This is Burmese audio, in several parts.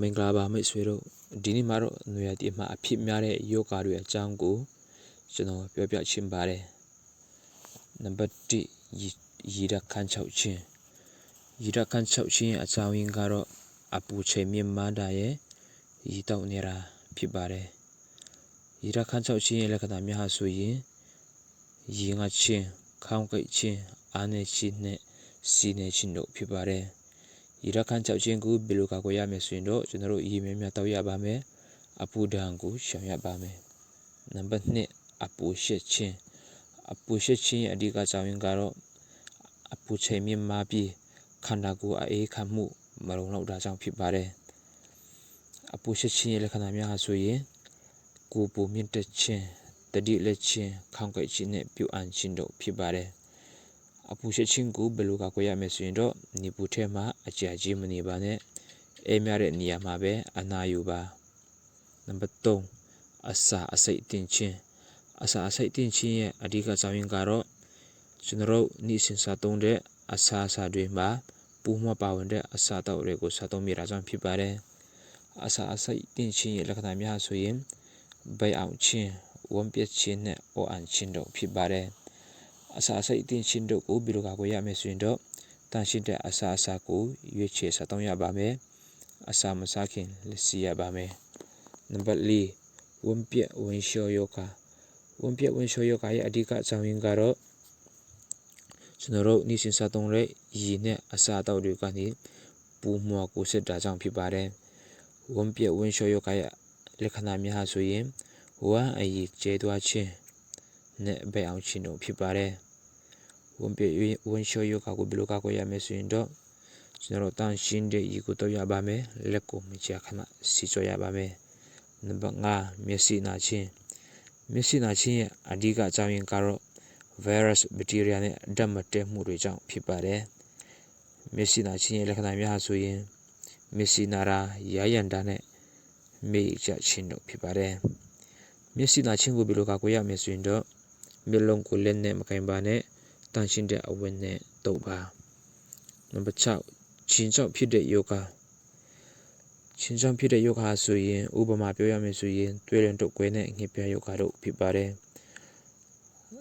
မင်္ဂလာပါမိတ်ဆွေတို့ဒီနေ့မှာတော့နွေရာသီမှာအဖြစ်များတဲ့ယောဂါတွေအကြောင်းကိုကျွန်တော်ပြောပြချင်ပါတယ်နံပါတ်1ရည်ရခန်းချောက်ခြင်းရည်ရခန်းချောက်ခြင်းရဲ့အကြောင်းရင်းကတော့အပူချိန်မြင့်မားတာရဲ့ရည်တောက်နေတာဖြစ်ပါတယ်ရည်ရခန်းချောက်ခြင်းရဲ့လက္ခဏာများဟာဆိုရင်ရည်ငါခြင်းခေါင်းကိတ်ခြင်းအားနေခြင်းနဲ့စီနေခြင်းတို့ဖြစ်ပါတယ် ရည်ရခန်းချောက်ခြင်းကိုဘယ်လိုကာကွယ်ရမလဲဆိုရင်တော့ကျွန်တော်တို့ရည်များများတောက်ရပါမယ်အပူဒဏ်ကိုရှောင်ရပါမယ်နံပါတ်2အပူရှက်ခြင်းအပူရှက်ခြင်းရဲ့အဓိကအကြောင်းရင်းကတော့အပူချိန်မြင့်မားပြီးခန္ဓာကိုယ်အေးခတ်မှုမလုံလောက်တာကြောင့်ဖြစ်ပါတယ်အပူရှက်ခြင်းရဲ့လက္ခဏာများဟာဆိုရင်ကိုယ်ပူမြင့်တက်ခြင်းတတိလက်ခြင်းခေါင်းကိုက်ခြင်းနဲ့ပြုအပ်ခြင်းတို့ဖြစ်ပါတယ် အပူရှက်ခြင်းကိုဘယ်လိုကာကွယ်ရမလဲဆိုရင်တော့နေပူထဲမှာအကြာကြီးမနေပါနဲ့အဲများတဲ့နေရာမှာပဲအနာယူပါနံပါတ်3အစာအစိတ်တင်ခြင်းအစာအစိတ်တင်ခြင်းရဲ့အဓိကကြောင်းရင်းကတော့ကျွန်တော်တို့နေ့စဉ်စားသုံးတဲ့အစာအစာတွေမှာပူမပါဝင်တဲ့အစာတောက်တွေကိုစားသုံးမိတာကြောင့်ဖြစ်ပါတယ်အစာအစိတ်တင်ခြင်းရဲ့လက္ခဏာများဆိုရင်ဘိုက်အောင်ခြင်းဝမ်းပြက်ခြင်းနဲ့အော်အန်ခြင်းတို့ဖြစ်ပါတယ် အစာအစိတ်အသင့်ချင်းတို့ကိုဘီလိုကာကိုရမယ်ဆိုရင်တော့တန်ရှင်းတဲ့အစာအစာကိုရွေးချယ်စားသုံးရပါမယ်အစာမစားခင်လက်စီရပါမယ်နံပါတ်၄ဝမ်းပြက်ဝမ်းလျှောယောဂဝမ်းပြက်ဝမ်းလျှောယောဂရဲ့အဓိကအကြောင်းရင်းကတော့ကျွန်တော်တို့နေ့စဉ်စားသုံးတဲ့ရည်နဲ့အစာအသောက်တွေကနေပူမွားကိုစစ်တာကြောင့်ဖြစ်ပါတယ်ဝမ်းပြက်ဝမ်းလျှောယောဂရဲ့လက္ခဏာများဆိုရင်ဝမ်းအည်ကျဲသွားခြင်းနဲ့ဘယ်အောင်ခြင်းတို့ဖြစ်ပါတယ် ဝန်ပြဝန်လျှောယောဂကိုဘယ်လိုကာကွယ်ရမလဲဆိုရင်တော့ကျွန်တော်တို့တန်ရှင်းတဲ့ရေကိုတော့ရပါမယ်လက်ကိုမကြာခဏစီချောရပါမယ်နံပါတ်5မျက်စိနာချင်းမျက်စိနာချင်းရဲ့အဓိကအကြောင်းရင်းကတော့ virus bacteria နဲ့ဓာတ်မတည့်မှုတွေကြောင့်ဖြစ်ပါတယ်မျက်စိနာချင်းရဲ့လက္ခဏာများဆိုရင်မျက်စိနာရာရာရန်တာနဲ့မေ့ကြချင်းတို့ဖြစ်ပါတယ်မျက်စိနာချင်းကိုဘယ်လိုကာကွယ်ရမလဲဆိုရင်တော့မျက်လုံးကိုလက်နဲ့မကင်ပါနဲ့ တန်ရှင်းတဲ့အဝတ်နဲ့တုပ်ပါနံပါတ်6ချင်းချောက်ဖြစ်တဲ့ယောဂချင်းချောက်ဖြစ်တဲ့ယောဂဆိုရင်ဥပမာပြောရမယ်ဆိုရင်တွေးရင်တုပ်ကွဲနဲ့ငှက်ပြယောဂတို့ဖြစ်ပါတယ်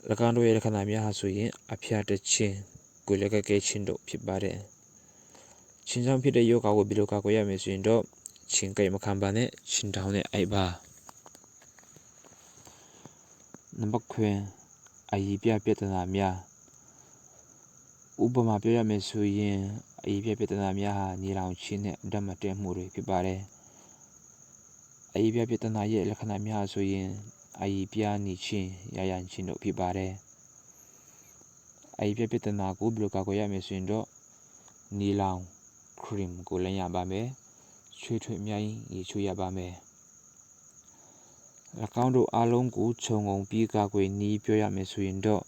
၎င်းတို့ရဲ့လက္ခဏာများဟာဆိုရင်အဖျားတခြင်းကိုယ်လက်ကကဲခြင်းတို့ဖြစ်ပါတယ်ချင်းချောက်ဖြစ်တဲ့ယောဂကိုဘယ်လိုကာကွယ်ရမလဲဆိုရင်တော့ချင်းကိတ်မခံပါနဲ့ချင်းတောင်းနဲ့အိုက်ပါနံပါတ်9အည်ပြပြဿနာများ ဥပမာပြောရမယ်ဆိုရင်အရေးပြပြဿနာများဟာနေလောင်ခြင်းနဲ့ဓာတ်မတည့်မှုတွေဖြစ်ပါတယ်အရေးပြပြဿနာရဲ့လက္ခဏာများဆိုရင်အရေးပြနေခြင်းရရန်ခြင်းတို့ဖြစ်ပါတယ်အရေးပြပြဿနာကိုဘယ်လိုကာကွယ်ရမလဲဆိုရင်တော့နေလောင်ခရင်ကိုလင်းရပါမယ်ချွေးထွေးအများကြီးရေချွေးရပါမယ်၎င်းတို့အားလုံးကိုခြုံငုံပြီးကာကွယ်နည်းပြောရမယ်ဆိုရင်တော့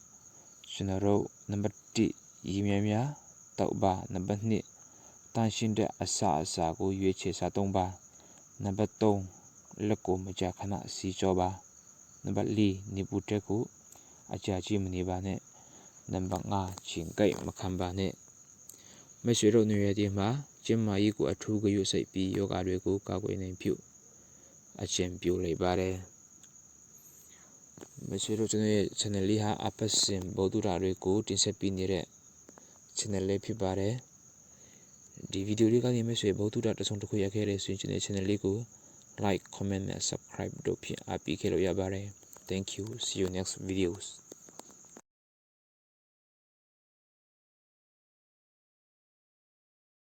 ကျွန်တော်တို့နံပါတ်1 ရည်မြဲများတောက်ပါနံပါတ်2တန်ရှင်းတဲ့အစာအစာကိုရွေးချယ်စားသုံးပါနံပါတ်3လက်ကိုမကြာခဏစီကြောပါနံပါတ်4နေပူတက်ကိုအကြာကြီးမနေပါနဲ့နံပါတ်5ချင်းကိတ်မခံပါနဲ့မဆွေတို့နေရတဲ့မှာကျင်းမာရေးကိုအထူးဂရုစိုက်ပြီးယောဂတွေကိုကာကွယ်နိုင်ပြုအကျင့်ပြုလိုက်ပါတယ်မဆွေတို့ကျွန်တော်ရဲ့ channel လေးဟာအပတ်စဉ်ဗုဒ္ဓရာတွေကိုတင်ဆက်ပေးနေတဲ့ channel လေးဖြစ်ပါတယ်ဒီဗီဒီယိုလေးကနေမဲ့ဆွေဗုဒ္ဓတဆုံတစ်ခုရခဲ့တဲ့ဆိုရင်ကျွန်တော် channel လေးကို like comment နဲ့ subscribe တို့ဖြင့်အားပေးခဲ့လို့ရပါတယ် thank you see you next videos